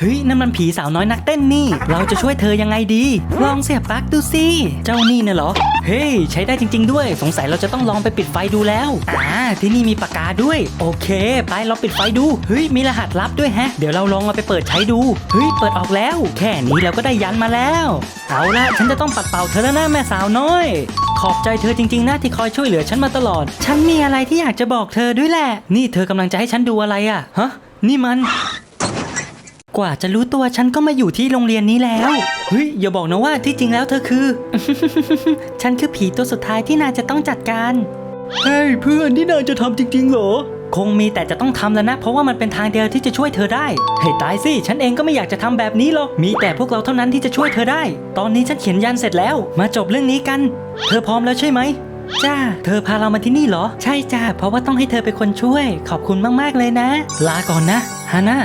เฮ้ยนั่นมันผีสาวน้อยนักเต้นนี่ เราจะช่วยเธอยังไงดี ลองเสียบปลั๊กดูสิ เจ้านี่น่ะเหรอ เฮ้ย ใช้ได้จริง ๆ ด้วย สงสัยเราจะต้องลองไปปิดไฟดูแล้ว อ่า ที่นี่มีปากกาด้วย โอเค ไปเราปิดไฟดู เฮ้ย มีรหัสลับด้วยแฮะ เดี๋ยวเราลองเอาไปเปิดใช้ดู เฮ้ย เปิดออกแล้ว แค่นี้เราก็ได้ยันมาแล้ว เอาละฉันจะต้องปัดเป่าเธอแล้วนะแม่สาวน้อย ขอบใจเธอจริงๆนะที่คอยช่วยเหลือฉันมาตลอด ฉันมีอะไรที่อยากจะบอกเธอด้วยแหละ นี่เธอกำลังจะให้ฉันดูอะไรอะ ฮะ นี่มัน กว่าจะรู้ตัวฉันก็มาอยู่ที่โรงเรียนนี้แล้ว เฮ้ย อย่าบอกนะว่าที่จริงแล้วเธอคือ ฉันคือผีตัวสุดท้ายที่นายจะต้องจัดการ เฮ้ยเพื่อนที่นายจะทำจริงๆเหรอ คงมีแต่จะต้องทำแล้วนะ เพราะว่ามันเป็นทางเดียวที่จะช่วยเธอได้เฮ้ยตายสิ ฉันเองก็ไม่อยากจะทำแบบนี้หรอก มีแต่พวกเราเท่านั้นที่จะช่วยเธอได้ ตอนนี้ฉันเขียนยันเสร็จแล้ว มาจบเรื่องนี้กัน เธอพร้อมแล้วใช่ไหมจ้า เธอพาเรามาที่นี่เหรอ ใช่จ้า เพราะว่าต้องให้เธอเป็นคนช่วย ขอบคุณมากๆเลยนะ ลาก่อนนะฮาน่า